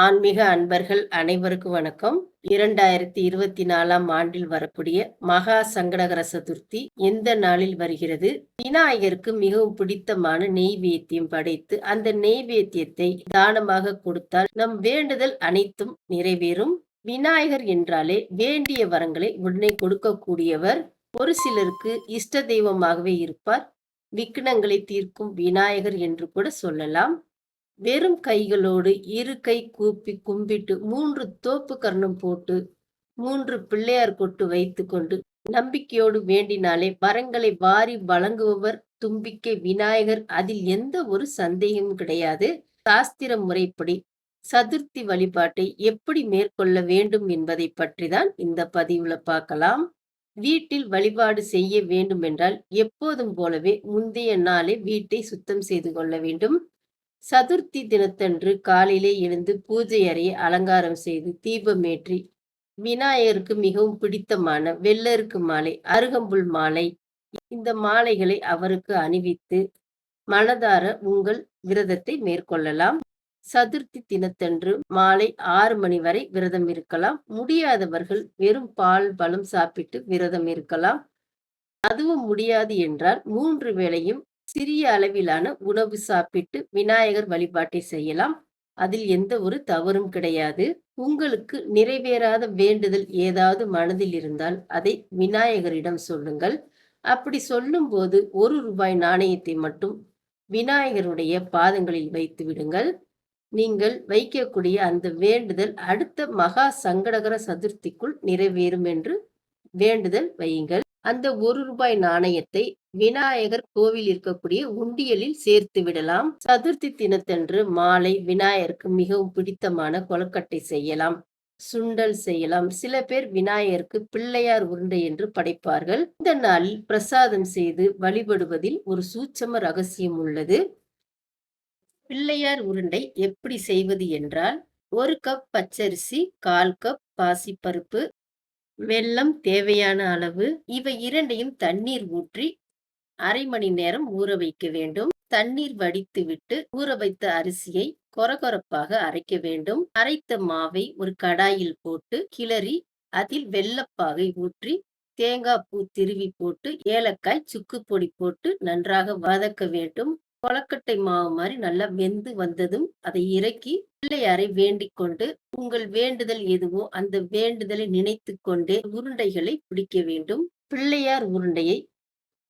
ஆன்மீக அன்பர்கள் அனைவருக்கும் வணக்கம். இரண்டாயிரத்தி இருபத்தி நாலாம் ஆண்டில் வரக்கூடிய மகா சங்கடகர சதுர்த்தி எந்த நாளில் வருகிறது? விநாயகருக்கு மிகவும் பிடித்தமான நெய்வேத்தியம் படைத்து அந்த நெய்வேத்தியத்தை தானமாக கொடுத்தால் நம் வேண்டுதல் அனைத்தும் நிறைவேறும். விநாயகர் என்றாலே வேண்டிய வரங்களை உடனே கொடுக்கக்கூடியவர் ஒரு சிலருக்கு இஷ்ட தெய்வமாகவே இருப்பார். விக்னங்களை தீர்க்கும் விநாயகர் என்று கூட சொல்லலாம். வெறும் கைகளோடு இரு கை கூப்பி கும்பிட்டு மூன்று தோப்பு கர்ணம் போட்டு மூன்று பிள்ளையார் கொட்டு வைத்து கொண்டு நம்பிக்கையோடு வேண்டினாலே வரங்களை வாரி வழங்குபவர் தும்பிக்கை விநாயகர் அதில் எந்த ஒரு சந்தேகமும் கிடையாது. சாஸ்திர முறைப்படி சதுர்த்தி வழிபாட்டை எப்படி மேற்கொள்ள வேண்டும் என்பதை பற்றி தான் இந்த பதிவுல பார்க்கலாம். வீட்டில் வழிபாடு செய்ய வேண்டும் என்றால் எப்போதும் போலவே முந்தைய நாளே வீட்டை சுத்தம் செய்து கொள்ள வேண்டும். சதுர்த்தி தினத்தன்று காலையிலே எழுந்து பூஜை அறையை அலங்காரம் செய்து தீபமேற்றி விநாயகருக்கு மிகவும் பிடித்தமான வெள்ளருக்கு மாலை அருகம்புல் மாலை இந்த மாலைகளை அவருக்கு அணிவித்து மனதார உங்கள் விரதத்தை மேற்கொள்ளலாம். சதுர்த்தி தினத்தன்று மாலை ஆறு மணி வரை விரதம் இருக்கலாம். முடியாதவர்கள் வெறும் பால் பழம் சாப்பிட்டு விரதம் இருக்கலாம். அதுவும் முடியாது என்றால் மூன்று வேளையும் சிறிய அளவிலான உணவு சாப்பிட்டு விநாயகர் வழிபாட்டை செய்யலாம். அதில் எந்த ஒரு தவறும் கிடையாது. உங்களுக்கு நிறைவேறாத வேண்டுதல் ஏதாவது மனதில் இருந்தால் அதை விநாயகரிடம் சொல்லுங்கள். அப்படி சொல்லும்போது ஒரு ரூபாய் நாணயத்தை மட்டும் விநாயகருடைய பாதங்களில் வைத்து விடுங்கள். நீங்கள் வைக்கக்கூடிய அந்த வேண்டுதல் அடுத்த மகா சங்கடகர சதுர்த்திக்குள் நிறைவேறும் என்று வேண்டுதல் வையுங்கள். அந்த ஒரு ரூபாய் நாணயத்தை விநாயகர் கோவில் இருக்கக்கூடிய உண்டியலில் சேர்த்து விடலாம். சதுர்த்தி தினத்தன்று மாலை விநாயகருக்கு மிகவும் பிடித்தமான கொலக்கட்டை செய்யலாம். சுண்டல் செய்யலாம். சில பேர் விநாயகருக்கு பிள்ளையார் உருண்டை என்று படைப்பார்கள். இந்த நாளில் பிரசாதம் செய்து வழிபடுவதில் ஒரு சூட்சம ரகசியம் உள்ளது. பிள்ளையார் உருண்டை எப்படி செய்வது என்றால் ஒரு கப் பச்சரிசி கால் கப் பாசிப்பருப்பு வெல்லம் தேவையான அளவு இவை இரண்டையும் தண்ணீர் ஊற்றி அரை மணி நேரம் ஊற வைக்க வேண்டும். தண்ணீர் வடித்து விட்டு ஊற வைத்த அரிசியை கொரகொரப்பாக அரைக்க வேண்டும். அரைத்த மாவை ஒரு கடாயில் போட்டு கிளறி அதில் வெள்ளப்பாகை ஊற்றி தேங்காய் பூ திருவி போட்டு ஏலக்காய் சுக்கு பொடி போட்டு நன்றாக வதக்க வேண்டும். கொலக்கட்டை மாவு மாதிரி நல்லா வெந்து வந்ததும் அதை இறக்கி பிள்ளையாரை வேண்டிக் கொண்டு உங்கள் வேண்டுதல் எதுவோ அந்த வேண்டுதலை நினைத்து கொண்டே உருண்டைகளை பிடிக்க வேண்டும். பிள்ளையார் உருண்டையை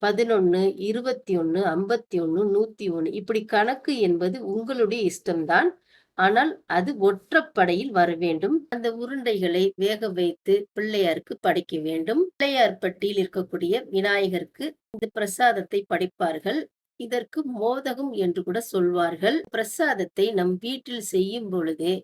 பதினொன்னு இருபத்தி ஒன்னு ஐம்பத்தி ஒன்னு நூத்தி ஒன்னு இப்படி கணக்கு என்பது உங்களுடைய இஷ்டம்தான். ஆனால் அது ஒற்றப்படையில் வர வேண்டும். அந்த உருண்டைகளை வேக வைத்து பிள்ளையாருக்கு படைக்க வேண்டும். பிள்ளையார் பட்டியில் இருக்கக்கூடிய விநாயகருக்கு இந்த பிரசாதத்தை படைப்பார்கள். இதற்கு மோதகம் என்று கூட சொல்வார்கள். பிரசாதத்தை நம் வீட்டில் செய்யும் பொழுதே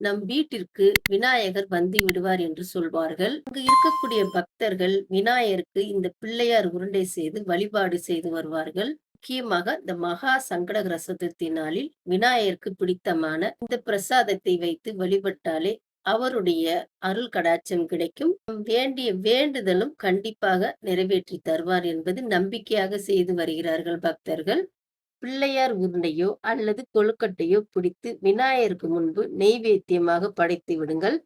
நம் வீட்டிற்கு விநாயகர் வந்து விடுவார் என்று சொல்வார்கள். அங்கு இருக்கக்கூடிய பக்தர்கள் விநாயகருக்கு இந்த பிள்ளையார் உருண்டை செய்து வழிபாடு செய்து வருவார்கள். முக்கியமாக இந்த மகா சங்கடகர சதுர்த்தி நாளில் விநாயகருக்கு பிடித்தமான இந்த பிரசாதத்தை வைத்து வழிபட்டாலே அவருடைய அருள் கடாட்சம் கிடைக்கும். வேண்டிய வேண்டுதலும் கண்டிப்பாக நிறைவேற்றி தருவார் என்பது நம்பிக்கையாக செய்து வருகிறார்கள் பக்தர்கள். பிள்ளையார் உருண்டையோ அல்லது கொழுக்கட்டையோ பிடித்து விநாயகருக்கு முன்பு நெய்வேத்தியமாக படைத்து விடுங்கள்.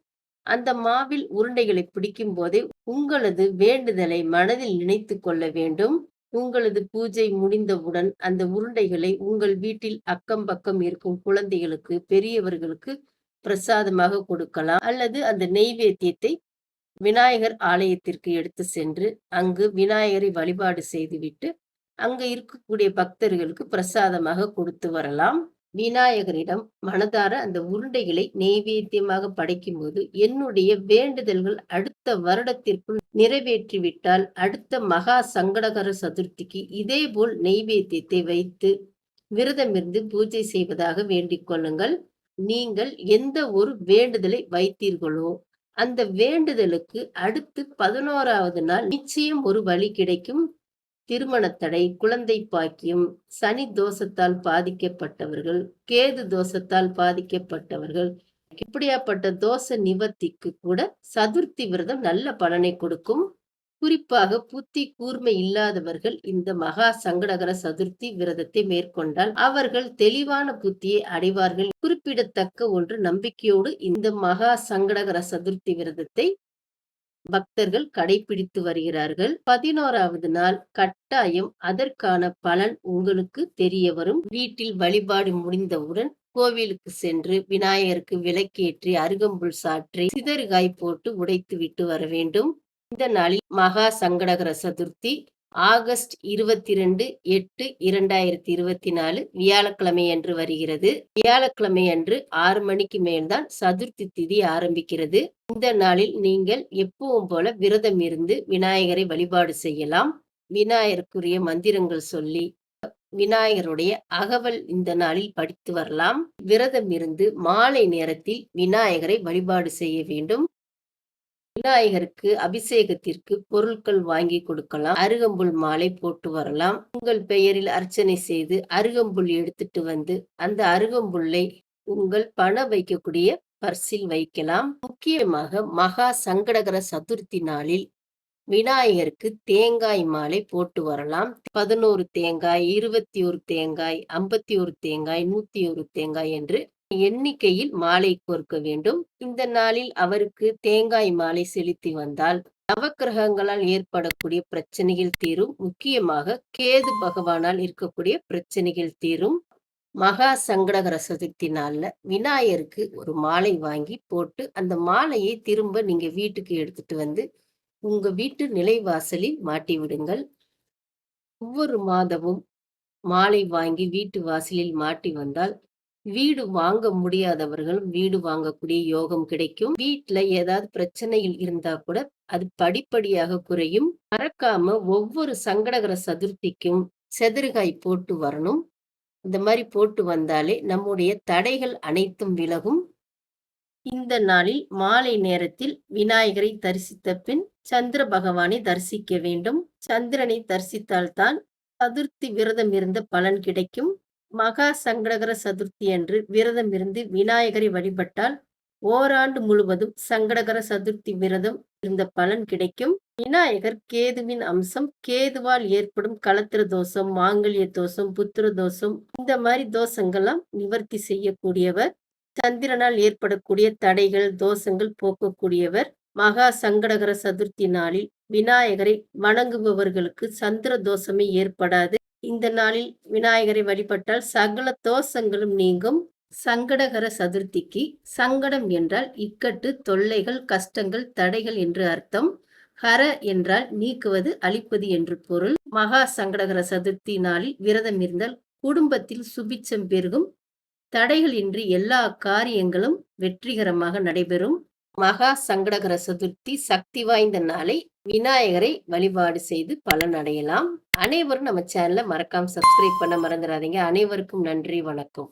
அந்த மாவில் உருண்டைகளை பிடிக்கும் போதே உங்களது வேண்டுதலை மனதில் நினைத்து கொள்ள வேண்டும். உங்களது பூஜை முடிந்தவுடன் அந்த உருண்டைகளை உங்கள் வீட்டில் அக்கம் பக்கம் இருக்கும் குழந்தைகளுக்கு பெரியவர்களுக்கு பிரசாதமாக கொடுக்கலாம். அல்லது அந்த நெய்வேத்தியத்தை விநாயகர் ஆலயத்திற்கு எடுத்து சென்று அங்கு விநாயகரை வழிபாடு செய்துவிட்டு அங்கு இருக்கக்கூடிய பக்தர்களுக்கு பிரசாதமாக கொடுத்து வரலாம். விநாயகரிடம் மனதார அந்த உருண்டைகளை நெய்வேத்தியமாக படைக்கும் போது என்னுடைய வேண்டுதல்கள் அடுத்த வருடத்திற்குள் நிறைவேற்றிவிட்டால் அடுத்த மகா சங்கடகர சதுர்த்திக்கு இதே போல் நெய்வேத்தியத்தை வைத்து விரதமிருந்து பூஜை செய்வதாக வேண்டிக் கொள்ளுங்கள். நீங்கள் எந்த ஒரு வேண்டுதலை வைத்தீர்களோ அந்த வேண்டுதலுக்கு அடுத்து பதினோராவது நாள் நிச்சயம் ஒரு வழி கிடைக்கும். திருமணத்தடை குழந்தை பாக்கியம் சனி தோஷத்தால் பாதிக்கப்பட்டவர்கள் கேது தோஷத்தால் பாதிக்கப்பட்டவர்கள் இப்படியாப்பட்ட தோஷ நிவர்த்திக்கு கூட சதுர்த்தி விரதம் நல்ல பலனை கொடுக்கும். குறிப்பாக புத்தி கூர்மை இல்லாதவர்கள் இந்த மகா சங்கடகர சதுர்த்தி விரதத்தை மேற்கொண்டால் அவர்கள் தெளிவான புத்தியை அடைவார்கள். குறிப்பிடத்தக்க ஒன்று நம்பிக்கையோடு இந்த மகா சங்கடகர சதுர்த்தி விரதத்தை பக்தர்கள் கடைபிடித்து வருகிறார்கள். பதினோராவது நாள் கட்டாயம் அதற்கான பலன் உங்களுக்கு தெரிய வரும் வீட்டில் வழிபாடு முடிந்தவுடன் கோவிலுக்கு சென்று விநாயகருக்கு விளக்கேற்றி அருகம்புல் சாற்றி சிதறுகாய் போட்டு உடைத்து விட்டு வர வேண்டும். இந்த நாளில் மகா சங்கடகர சதுர்த்தி ஆகஸ்ட் இருபத்தி ரெண்டு எட்டு இரண்டாயிரத்தி இருபத்தி நாலு வியாழக்கிழமை அன்று வருகிறது. வியாழக்கிழமை அன்று ஆறு மணிக்கு மேல்தான் சதுர்த்தி திதி ஆரம்பிக்கிறது. இந்த நாளில் நீங்கள் எப்பவும் போல விரதம் இருந்து விநாயகரை வழிபாடு செய்யலாம். விநாயகருக்குரிய மந்திரங்கள் சொல்லி விநாயகருடைய அகவல் இந்த நாளில் படித்து வரலாம். விரதம் இருந்து மாலை நேரத்தில் விநாயகரை வழிபாடு செய்ய வேண்டும். விநாயகருக்கு அபிஷேகத்திற்கு பொருட்கள் வாங்கி கொடுக்கலாம். அருகம்புல் மாலை போட்டு வரலாம். உங்கள் பெயரில் அர்ச்சனை செய்து அருகம்புல் எடுத்துட்டு வந்து அந்த அருகம்புல்லை உங்கள் பணம் வைக்கக்கூடிய பர்சில் வைக்கலாம். முக்கியமாக மகா சங்கடகர சதுர்த்தி நாளில் விநாயகருக்கு தேங்காய் மாலை போட்டு வரலாம். பதினோரு தேங்காய் இருபத்தி ஒரு தேங்காய் ஐம்பத்தி ஒரு தேங்காய் நூத்தி ஒரு தேங்காய் என்று எண்ணிக்கையில் மாலை கோர்க்க வேண்டும். இந்த நாளில் அவருக்கு தேங்காய் மாலை செலுத்தி வந்தால் நவக்கிரகங்களால் ஏற்படக்கூடிய பிரச்சனைகள் தீரும். முக்கியமாக கேது பகவானால் இருக்கக்கூடிய பிரச்சனைகள் தீரும். மகா சங்கடகர சதுர்த்தி நாள்ல விநாயகருக்கு ஒரு மாலை வாங்கி போட்டு அந்த மாலையை திரும்ப நீங்க வீட்டுக்கு எடுத்துட்டு வந்து உங்க வீட்டு நிலைவாசலில் மாட்டி விடுங்கள். ஒவ்வொரு மாதமும் மாலை வாங்கி வீட்டு வாசலில் மாட்டி வந்தால் வீடு வாங்க முடியாதவர்கள் வீடு வாங்கக்கூடிய யோகம் கிடைக்கும். வீட்டுல ஏதாவது பிரச்சனையில் இருந்தா கூட அது படிப்படியாக குறையும். மறக்காம ஒவ்வொரு சங்கடகர சதுர்த்திக்கும் செதறுகாய் போட்டு வரணும். இந்த மாதிரி போட்டு வந்தாலே நம்முடைய தடைகள் அனைத்தும் விலகும். இந்த நாளில் மாலை நேரத்தில் விநாயகரை தரிசித்த பின் சந்திர பகவானை தரிசிக்க வேண்டும். சந்திரனை தரிசித்தால்தான் சதுர்த்தி விரதம் இருந்த பலன் கிடைக்கும். மகா சங்கடகர சதுர்த்தி அன்று விரதம் இருந்து விநாயகரை வழிபட்டால் ஓராண்டு முழுவதும் சங்கடகர சதுர்த்தி விரதம் இருந்த பலன் கிடைக்கும். விநாயகர் கேதுவின் அம்சம் கேதுவால் ஏற்படும் கலத்திர தோஷம் மாங்கல்ய தோஷம் புத்திர தோஷம் இந்த மாதிரி தோஷங்கள்லாம் நிவர்த்தி செய்யக்கூடியவர். சந்திரனால் ஏற்படக்கூடிய தடைகள் தோஷங்கள் போக்கக்கூடியவர். மகா சங்கடகர சதுர்த்தி நாளில் விநாயகரை வணங்குபவர்களுக்கு சந்திர தோஷமே ஏற்படாது. இந்த நாளில் விநாயகரை வழிபட்டால் சகல தோஷங்களும் நீங்கும். சங்கடகர சதுர்த்திக்கு சங்கடம் என்றால் இக்கட்டு தொல்லைகள் கஷ்டங்கள் தடைகள் என்று அர்த்தம். ஹர என்றால் நீக்குவது அழிப்பது என்று பொருள். மகா சங்கடகர சதுர்த்தி நாளில் விரதம் இருந்தால் குடும்பத்தில் சுபிச்சம் பெருகும். தடைகள் இன்றி எல்லா காரியங்களும் வெற்றிகரமாக நடைபெறும். மகா சங்கடகர சதுர்த்தி சக்தி வாய்ந்த நாளை விநாயகரை வழிபாடு செய்து பலன் அடையலாம். அனைவரும் நம்ம சேனலை மறக்காம சப்ஸ்கிரைப் பண்ண மறந்துடாதீங்க. அனைவருக்கும் நன்றி வணக்கம்.